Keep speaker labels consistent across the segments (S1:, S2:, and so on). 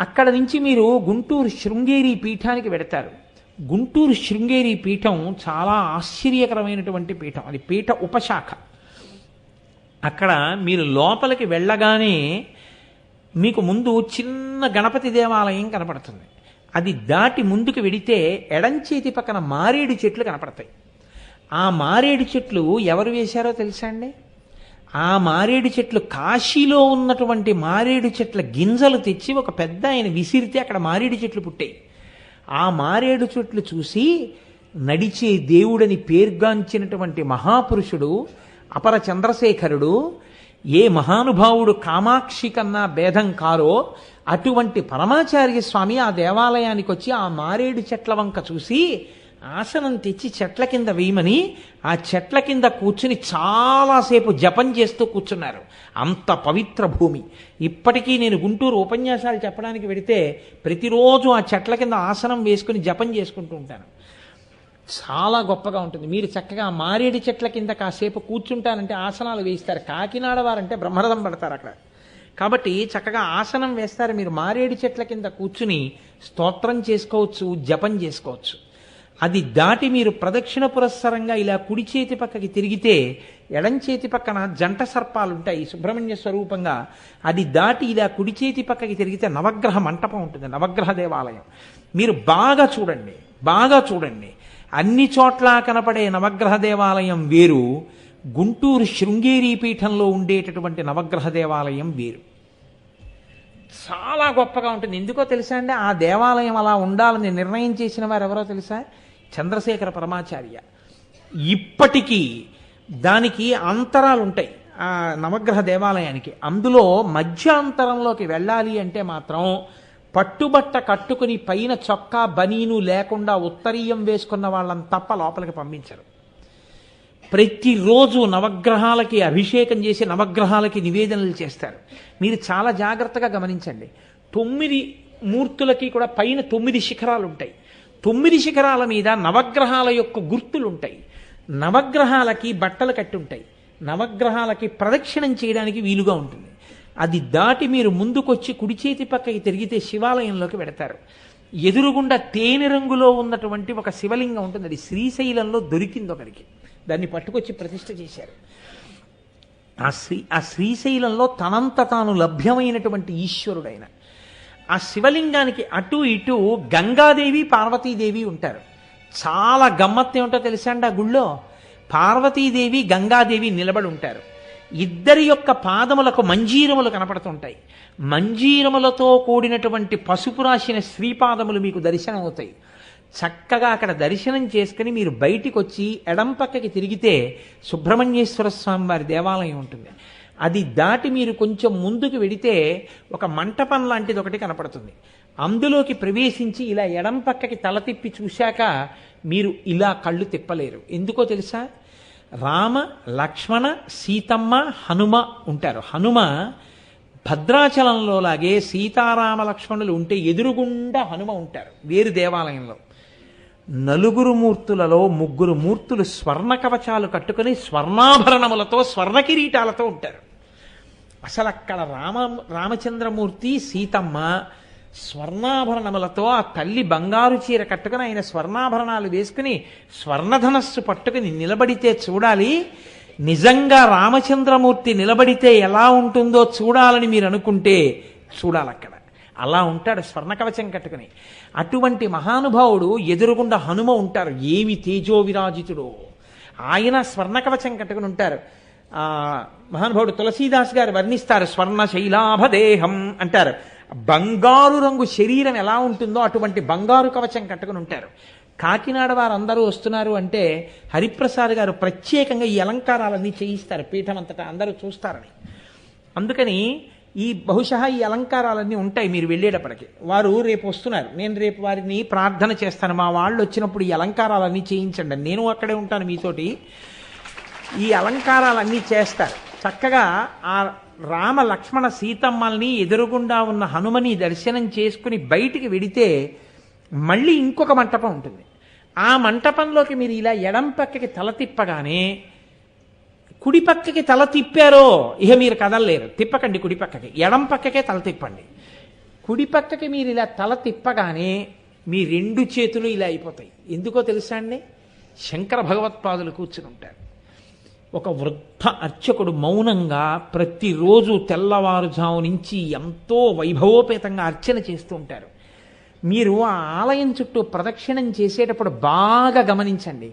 S1: అక్కడ నుంచి మీరు గుంటూరు శృంగేరి పీఠానికి వెడతారు. గుంటూరు శృంగేరి పీఠం చాలా ఆశ్చర్యకరమైనటువంటి పీఠం. అది పీఠ ఉపశాఖ. అక్కడ మీరు లోపలికి వెళ్ళగానే మీకు ముందు చిన్న గణపతి దేవాలయం కనపడుతుంది. అది దాటి ముందుకు వెడితే ఎడంచేతి పక్కన మారేడు చెట్లు కనపడతాయి. ఆ మారేడు చెట్లు ఎవరు వేశారో తెలుసా అండి? ఆ మారేడు చెట్లు కాశీలో ఉన్నటువంటి మారేడు చెట్ల గింజలు తెచ్చి ఒక పెద్ద ఆయన విసిరితే అక్కడ మారేడు చెట్లు పుట్టాయి. ఆ మారేడు చెట్లు చూసి నడిచే దేవుడని పేర్గాంచినటువంటి మహాపురుషుడు అపర చంద్రశేఖరుడు ఏ మహానుభావుడు కామాక్షి కన్నా భేదం కారో అటువంటి పరమాచార్య స్వామి ఆ దేవాలయానికి వచ్చి ఆ మారేడు చెట్ల వంక చూసి ఆసనం తెచ్చి చెట్ల కింద వేయమని ఆ చెట్ల కింద కూర్చుని చాలాసేపు జపం చేస్తూ కూర్చున్నారు. అంత పవిత్ర భూమి. ఇప్పటికీ నేను గుంటూరు ఉపన్యాసాలు చెప్పడానికి వెడితే ప్రతిరోజు ఆ చెట్ల కింద ఆసనం వేసుకుని జపం చేసుకుంటూ ఉంటాను. చాలా గొప్పగా ఉంటుంది. మీరు చక్కగా మారేడు చెట్ల కింద కాసేపు కూర్చుంటానంటే ఆసనాలు వేయిస్తారు. కాకినాడ వారంటే బ్రహ్మరథం పడతారు అక్కడ. కాబట్టి చక్కగా ఆసనం వేస్తారు మీరు మారేడు చెట్ల కింద కూర్చుని స్తోత్రం చేసుకోవచ్చు జపం చేసుకోవచ్చు. అది దాటి మీరు ప్రదక్షిణ పురస్సరంగా ఇలా కుడి చేతి పక్కకి తిరిగితే ఎడం చేతి పక్కన జంట సర్పాలు ఉంటాయి సుబ్రహ్మణ్య స్వరూపంగా. అది దాటి ఇలా కుడి చేతి పక్కకి తిరిగితే నవగ్రహ మంటపం ఉంటుంది నవగ్రహ దేవాలయం. మీరు బాగా చూడండి బాగా చూడండి. అన్ని చోట్ల కనపడే నవగ్రహ దేవాలయం వేరు గుంటూరు శృంగేరి పీఠంలో ఉండేటటువంటి నవగ్రహ దేవాలయం వేరు. చాలా గొప్పగా ఉంటుంది. ఎందుకో తెలుసా అండి? ఆ దేవాలయం అలా ఉండాలని నిర్ణయం చేసిన వారు ఎవరో తెలుసా? చంద్రశేఖర పరమాచార్య. ఇప్పటికీ దానికి అంతరాలు ఉంటాయి ఆ నవగ్రహ దేవాలయానికి. అందులో మధ్యాంతరంలోకి వెళ్ళాలి అంటే మాత్రం పట్టుబట్ట కట్టుకుని పైన చొక్కా బనీను లేకుండా ఉత్తరీయం వేసుకున్న వాళ్ళని తప్ప లోపలికి పంపించరు. ప్రతిరోజు నవగ్రహాలకి అభిషేకం చేసి నవగ్రహాలకి నివేదనలు చేస్తారు. మీరు చాలా జాగ్రత్తగా గమనించండి. తొమ్మిది మూర్తులకి కూడా పైన తొమ్మిది శిఖరాలు ఉంటాయి తొమ్మిది శిఖరాల మీద నవగ్రహాల యొక్క గుర్తులు ఉంటాయి నవగ్రహాలకి బట్టలు కట్టి ఉంటాయి నవగ్రహాలకి ప్రదక్షిణం చేయడానికి వీలుగా ఉంటుంది. అది దాటి మీరు ముందుకొచ్చి కుడి చేతి పక్కకి తిరిగితే శివాలయంలోకి పెడతారు ఎదురుగుండా తేనె రంగులో ఉన్నటువంటి ఒక శివలింగం ఉంటుంది. అది శ్రీశైలంలో దొరికింది ఒకరికి. దాన్ని పట్టుకొచ్చి ప్రతిష్ట చేశారు. ఆ శ్రీ ఆ శ్రీశైలంలో తనంత తాను లభ్యమైనటువంటి ఈశ్వరుడైన. ఆ శివలింగానికి అటు ఇటు గంగాదేవి పార్వతీదేవి ఉంటారు. చాలా గమ్మత్తు ఏమిటో తెలుసా అండి ఆ గుళ్ళో? పార్వతీదేవి గంగాదేవి నిలబడి ఉంటారు. ఇద్దరి యొక్క పాదములకు మంజీరములు కనపడుతుంటాయి. మంజీరములతో కూడినటువంటి పసుపు రాసిన శ్రీపాదములు మీకు దర్శనం అవుతాయి చక్కగా అక్కడ దర్శనం చేసుకుని మీరు బయటికి వచ్చి ఎడం పక్కకి తిరిగితే సుబ్రహ్మణ్యేశ్వర స్వామి వారి దేవాలయం ఉంటుంది. అది దాటి మీరు కొంచెం ముందుకు వెడితే ఒక మంటపం లాంటిది ఒకటి కనపడుతుంది. అందులోకి ప్రవేశించి ఇలా ఎడం పక్కకి తల తిప్పి చూశాక మీరు ఇలా కళ్ళు తిప్పలేరు. ఎందుకో తెలుసా? రామ లక్ష్మణ సీతమ్మ హనుమ ఉంటారు. హనుమ భద్రాచలంలో లాగే సీతారామ లక్ష్మణులు ఉంటే ఎదురుగుండా హనుమ ఉంటారు. వేరు దేవాలయంలో. నలుగురు మూర్తులలో ముగ్గురు మూర్తులు స్వర్ణ కవచాలు కట్టుకుని స్వర్ణాభరణములతో స్వర్ణ కిరీటాలతో ఉంటారు. అసలు అక్కడ రామ రామచంద్రమూర్తి సీతమ్మ స్వర్ణాభరణములతో ఆ తల్లి బంగారు చీర కట్టుకుని ఆయన స్వర్ణాభరణాలు వేసుకుని స్వర్ణధనస్సు పట్టుకుని నిలబడితే చూడాలి. నిజంగా రామచంద్రమూర్తి నిలబడితే ఎలా ఉంటుందో చూడాలని మీరు అనుకుంటే చూడాలక్కడ అలా ఉంటాడు స్వర్ణ కవచం కట్టుకుని. అటువంటి మహానుభావుడు ఎదురుగుండా హనుమ ఉంటారు. ఏమి తేజో విరాజితుడో ఆయన స్వర్ణ కవచం కట్టుకుని ఉంటారు. మహానుభావుడు తులసీదాస్ గారు వర్ణిస్తారు స్వర్ణ శైలాభదేహం అంటారు. బంగారు రంగు శరీరం ఎలా ఉంటుందో అటువంటి బంగారు కవచం కట్టుకుని ఉంటారు. కాకినాడ వారందరూ వస్తున్నారు అంటే హరిప్రసాద్ గారు ప్రత్యేకంగా ఈ అలంకారాలన్నీ చేయిస్తారు. పీఠం అంతటా అందరూ చూస్తారని అందుకని ఈ బహుశా ఈ అలంకారాలన్నీ ఉంటాయి మీరు వెళ్ళేటప్పటికి. వారు రేపు వస్తున్నారు. నేను రేపు వారిని ప్రార్థన చేస్తాను. మా వాళ్ళు వచ్చినప్పుడు ఈ అలంకారాలన్నీ చేయించండి. నేను అక్కడే ఉంటాను మీతోటి. ఈ అలంకారాలన్నీ చేస్తారు. చక్కగా ఆ రామ లక్ష్మణ సీతమ్మల్ని ఎదురుగుండా ఉన్న హనుమని దర్శనం చేసుకుని బయటికి వెడితే మళ్ళీ ఇంకొక మంటపం ఉంటుంది. ఆ మంటపంలోకి మీరు ఇలా ఎడం పక్కకి తల తిప్పగానే కుడి పక్కకి తల తిప్పారో ఇక మీరు కదలలేరు తిప్పకండి కుడి పక్కకి ఎడం పక్కకే తల తిప్పండి. కుడి పక్కకి మీరు ఇలా తల తిప్పగానే మీ రెండు చేతులు ఇలా అయిపోతాయి. ఎందుకో తెలుసా అండి? శంకర భగవత్పాదులు కూర్చుని ఉంటారు. ఒక వృద్ధ అర్చకుడు మౌనంగా ప్రతిరోజు తెల్లవారుజాము నుంచి ఎంతో వైభవోపేతంగా అర్చన చేస్తూ ఉంటారు. మీరు ఆ ఆలయం చుట్టూ ప్రదక్షిణం చేసేటప్పుడు బాగా గమనించండి.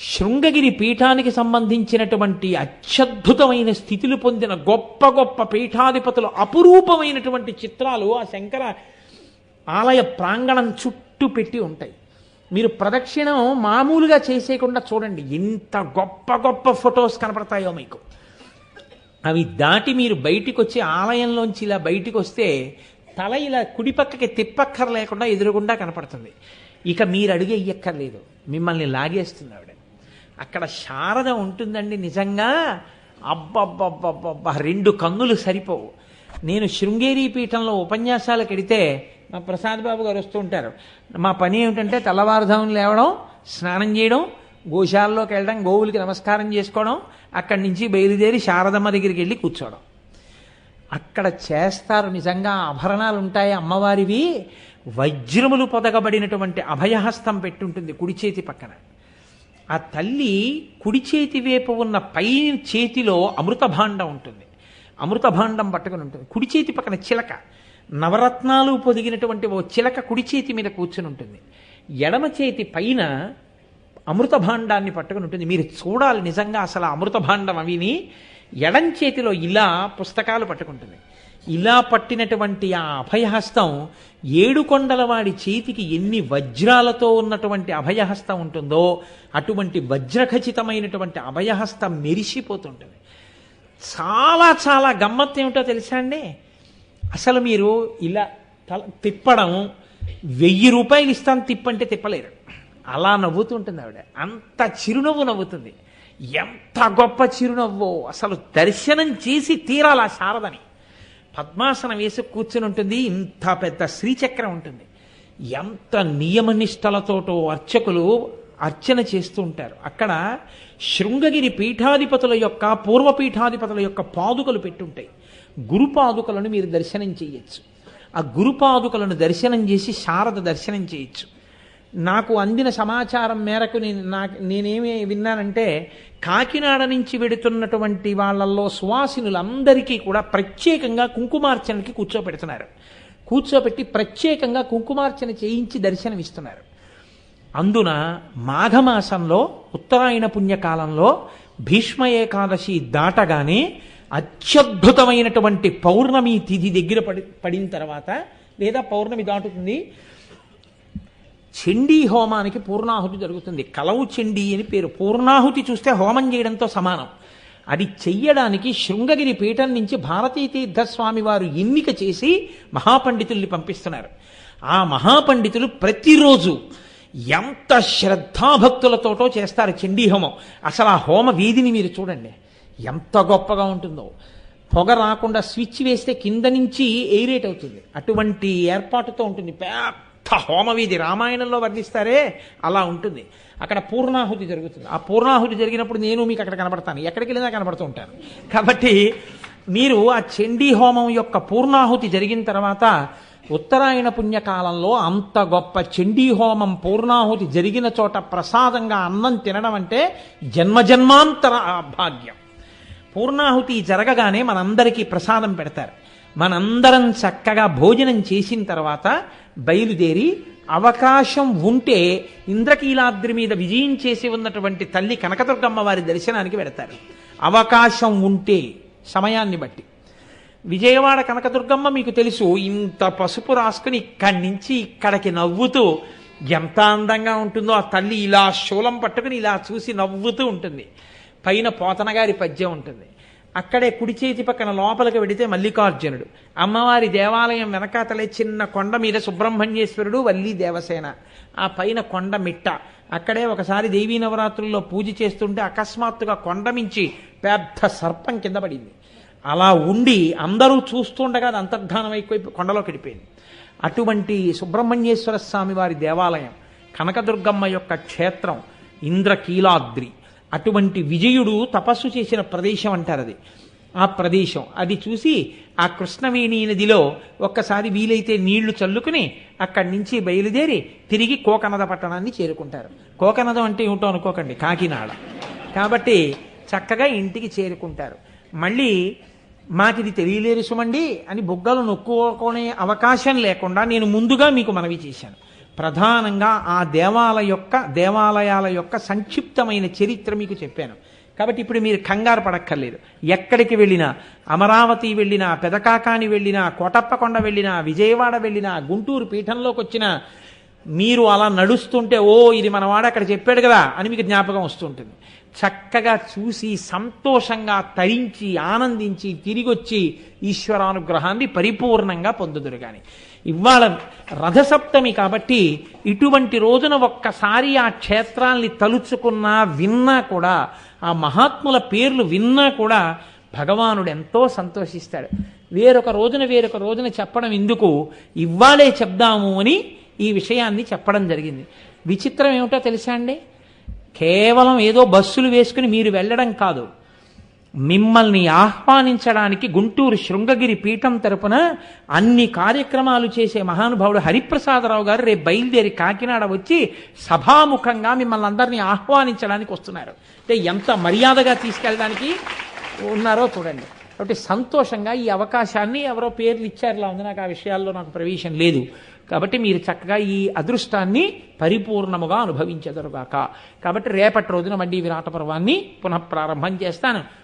S1: శృంగగిరి పీఠానికి సంబంధించినటువంటి అత్యద్భుతమైన స్థితులు పొందిన గొప్ప గొప్ప పీఠాధిపతులు అపురూపమైనటువంటి చిత్రాలు ఆ శంకర ఆలయ ప్రాంగణం చుట్టూ పెట్టి ఉంటాయి. మీరు ప్రదక్షిణం మామూలుగా చేసేయకుండా చూడండి. ఎంత గొప్ప గొప్ప ఫొటోస్ కనపడతాయో మీకు. అవి దాటి మీరు బయటికి వచ్చి ఆలయంలోంచి ఇలా బయటికి వస్తే తల ఇలా కుడిపక్కకి తిప్పక్కర లేకుండా ఎదురుగుండా కనపడుతుంది. ఇక మీరు అడిగే ఇయ్యక్కర్లేదు మిమ్మల్ని లాగేస్తుంది ఆవిడ. అక్కడ శారద ఉంటుందండి నిజంగా. అబ్బబ్బబ్బబ్బబ్బా రెండు కన్నులు సరిపోవు. నేను శృంగేరి పీఠంలో ఉపన్యాసాలకు ఎడితే మా ప్రసాద్ బాబు గారు వస్తూ ఉంటారు. మా పని ఏమిటంటే తెల్లవారుధాములు లేవడం స్నానం చేయడం గోశాలలోకి వెళ్ళడం గోవులకి నమస్కారం చేసుకోవడం అక్కడి నుంచి బయలుదేరి శారదమ్మ దగ్గరికి వెళ్ళి కూర్చోవడం. అక్కడ చేస్తారు నిజంగా ఆభరణాలు ఉంటాయి అమ్మవారివి. వజ్రములు పొదగబడినటువంటి అభయహస్తం పెట్టుంటుంది కుడి చేతి పక్కన. ఆ తల్లి కుడి చేతి వైపు ఉన్న పై చేతిలో అమృత భాండం ఉంటుంది. అమృత భాండం పట్టుకుని ఉంటుంది. కుడి చేతి పక్కన చిలక. నవరత్నాలు పొదిగినటువంటి ఓ చిలక కుడి చేతి మీద కూర్చుని ఉంటుంది. ఎడమ చేతి పైన అమృత భాండాన్ని పట్టుకుని ఉంటుంది. మీరు చూడాలి నిజంగా అసలు అమృతభాండం అమృత భాండం అవిని. ఎడం చేతిలో ఇలా పుస్తకాలు పట్టుకుంటుంది. ఇలా పట్టినటువంటి ఆ అభయహస్తం ఏడుకొండలవాడి చేతికి ఎన్ని వజ్రాలతో ఉన్నటువంటి అభయహస్తం ఉంటుందో అటువంటి వజ్రఖచితమైనటువంటి అభయహస్తం మెరిసిపోతుంటుంది. చాలా చాలా గమ్మత్తు ఏమిటో తెలుసా అండి? అసలు మీరు ఇలా తల తిప్పడం వెయ్యి రూపాయలు ఇస్తాను తిప్పంటే తిప్పలేరు. అలా నవ్వుతుంటుంది ఆవిడ. అంత చిరునవ్వు నవ్వుతుంది. ఎంత గొప్ప చిరునవ్వో! అసలు దర్శనం చేసి తీరాలి ఆ శారదని. పద్మాసనం వేసి కూర్చుని ఉంటుంది. ఇంత పెద్ద శ్రీచక్రం ఉంటుంది. ఎంత నియమనిష్టలతోటో అర్చకులు అర్చన చేస్తూ ఉంటారు. అక్కడ శృంగగిరి పీఠాధిపతుల యొక్క పూర్వపీఠాధిపతుల యొక్క పాదుకలు పెట్టుంటాయి. గురు పాదుకలను మీరు దర్శనం చేయొచ్చు. ఆ గురు పాదుకలను దర్శనం చేసి శారద దర్శనం చేయొచ్చు. నాకు అందిన సమాచారం మేరకు నేను నాకు నేనేమి విన్నానంటే కాకినాడ నుంచి వెడుతున్నటువంటి వాళ్ళల్లో సువాసినులందరికీ కూడా ప్రత్యేకంగా కుంకుమార్చనకి కూర్చోపెడుతున్నారు కూర్చోపెట్టి ప్రత్యేకంగా కుంకుమార్చన చేయించి దర్శనమిస్తున్నారు. అందున మాఘమాసంలో ఉత్తరాయణ పుణ్యకాలంలో భీష్మ ఏకాదశి దాటగానే అత్యద్భుతమైనటువంటి పౌర్ణమి తిథి దగ్గర పడి పడిన తర్వాత లేదా పౌర్ణమి దాటుతుంది. చండీ హోమానికి పూర్ణాహుతి జరుగుతుంది. కలవు చండీ అని పేరు. పూర్ణాహుతి చూస్తే హోమం చేయడంతో సమానం. అది చెయ్యడానికి శృంగగిరి పీఠం నుంచి భారతీ తీర్థస్వామి వారు ఎన్నిక చేసి మహాపండితుల్ని పంపిస్తున్నారు. ఆ మహాపండితులు ప్రతిరోజు ఎంత శ్రద్ధాభక్తులతోటో చేస్తారు చండీ హోమం. అసలు ఆ హోమ వీధిని మీరు చూడండి. ఎంత గొప్పగా ఉంటుందో. పొగ రాకుండా స్విచ్ వేస్తే కింద నుంచి ఎయిరేట్ అవుతుంది. అటువంటి ఏర్పాటుతో ఉంటుంది. పెద్ద హోమవీధి రామాయణంలో వర్ణిస్తారే అలా ఉంటుంది. అక్కడ పూర్ణాహుతి జరుగుతుంది. ఆ పూర్ణాహుతి జరిగినప్పుడు నేను మీకు అక్కడ కనబడతాను. ఎక్కడికి వెళ్ళినా కనబడుతూ ఉంటాను. కాబట్టి మీరు ఆ చండీ హోమం యొక్క పూర్ణాహుతి జరిగిన తర్వాత ఉత్తరాయణ పుణ్యకాలంలో అంత గొప్ప చండీ హోమం పూర్ణాహుతి జరిగిన చోట ప్రసాదంగా అన్నం తినడం అంటే జన్మజన్మాంతర భాగ్యం. పూర్ణాహుతి జరగగానే మనందరికీ ప్రసాదం పెడతారు. మనందరం చక్కగా భోజనం చేసిన తర్వాత బయలుదేరి అవకాశం ఉంటే ఇంద్రకీలాద్రి మీద విజయం చేసి ఉన్నటువంటి తల్లి కనకదుర్గమ్మ వారి దర్శనానికి వెడతారు. అవకాశం ఉంటే సమయాన్ని బట్టి. విజయవాడ కనకదుర్గమ్మ మీకు తెలుసు ఇంత పసుపు రాసుకుని ఇక్కడి నుంచి ఇక్కడికి నవ్వుతూ ఎంత అందంగా ఉంటుందో ఆ తల్లి ఇలా శూలం పట్టుకుని ఇలా చూసి నవ్వుతూ ఉంటుంది. పైన పోతనగారి పద్యం ఉంటుంది. అక్కడే కుడి చేతి పక్కన లోపలికి వెడితే మల్లికార్జునుడు. అమ్మవారి దేవాలయం వెనకాతలే చిన్న కొండ మీద సుబ్రహ్మణ్యేశ్వరుడు వల్లి దేవసేన. ఆ పైన కొండ మిట్ట. అక్కడే ఒకసారి దేవీ నవరాత్రుల్లో పూజ చేస్తుంటే అకస్మాత్తుగా కొండ మించి పెద్ద సర్పం కింద పడింది. అలా ఉండి అందరూ చూస్తుండగా అది అంతర్ధానం అయిపోయి కొండలోకి వెళ్ళిపోయింది. అటువంటి సుబ్రహ్మణ్యేశ్వర స్వామి వారి దేవాలయం కనకదుర్గమ్మ యొక్క క్షేత్రం ఇంద్రకీలాద్రి. అటువంటి విజయుడు తపస్సు చేసిన ప్రదేశం అంటారు అది. ఆ ప్రదేశం. అది చూసి ఆ కృష్ణవేణి నదిలో ఒక్కసారి వీలైతే నీళ్ళు చల్లుకుని అక్కడి నుంచి బయలుదేరి తిరిగి కోకనద పట్టణాన్ని చేరుకుంటారు. కోకనదం అంటే ఏమిటో అనుకోకండి కాకినాడ. కాబట్టి చక్కగా ఇంటికి చేరుకుంటారు. మళ్ళీ మాకిది తెలియలేరు సుమండి అని బుగ్గలు నొక్కుకోనే అవకాశం లేకుండా నేను ముందుగా మీకు మనవి చేశాను. ప్రధానంగా ఆ దేవాలయ యొక్క దేవాలయాల యొక్క సంక్షిప్తమైన చరిత్ర మీకు చెప్పాను. కాబట్టి ఇప్పుడు మీరు కంగారు పడక్కర్లేదు. ఎక్కడికి వెళ్ళినా అమరావతి వెళ్ళినా పెదకాకాని వెళ్ళినా కోటప్పకొండ వెళ్ళినా విజయవాడ వెళ్ళినా గుంటూరు పీఠంలోకి వచ్చినా మీరు అలా నడుస్తుంటే ఓ ఇది మనవాడు అక్కడ చెప్పాడు కదా అని మీకు జ్ఞాపకం వస్తుంటుంది. చక్కగా చూసి సంతోషంగా తరించి ఆనందించి తిరిగొచ్చి ఈశ్వరానుగ్రహాన్ని పరిపూర్ణంగా పొందుదురు కానీ ఇవాళ రథసప్తమి కాబట్టి ఇటువంటి రోజున ఒక్కసారి ఆ క్షేత్రాల్ని తలుచుకున్నా విన్నా కూడా ఆ మహాత్ముల పేర్లు విన్నా కూడా భగవానుడు ఎంతో సంతోషిస్తాడు. వేరొక రోజున వేరొక రోజున చెప్పడం ఎందుకు? ఇవ్వాలే చెప్దాము అని ఈ విషయాన్ని చెప్పడం జరిగింది. విచిత్రం ఏమిటో తెలుసా అండి? కేవలం ఏదో బస్సులు వేసుకుని మీరు వెళ్ళడం కాదు. మిమ్మల్ని ఆహ్వానించడానికి గుంటూరు శృంగగిరి పీఠం తరపున అన్ని కార్యక్రమాలు చేసే మహానుభావుడు హరిప్రసాదరావు గారు రేపు బయలుదేరి కాకినాడ వచ్చి సభాముఖంగా మిమ్మల్ని అందరినీ ఆహ్వానించడానికి వస్తున్నారు. అంటే ఎంత మర్యాదగా తీసుకెళ్ళడానికి ఉన్నారో చూడండి. కాబట్టి సంతోషంగా ఈ అవకాశాన్ని ఎవరో పేర్లు ఇచ్చారులా ఉంది. నాకు ఆ విషయాల్లో నాకు ప్రవేశం లేదు. కాబట్టి మీరు చక్కగా ఈ అదృష్టాన్ని పరిపూర్ణముగా అనుభవించదరుగాక. కాబట్టి రేపటి రోజున మళ్ళీ విరాట పర్వాన్ని పునః ప్రారంభం చేస్తాను.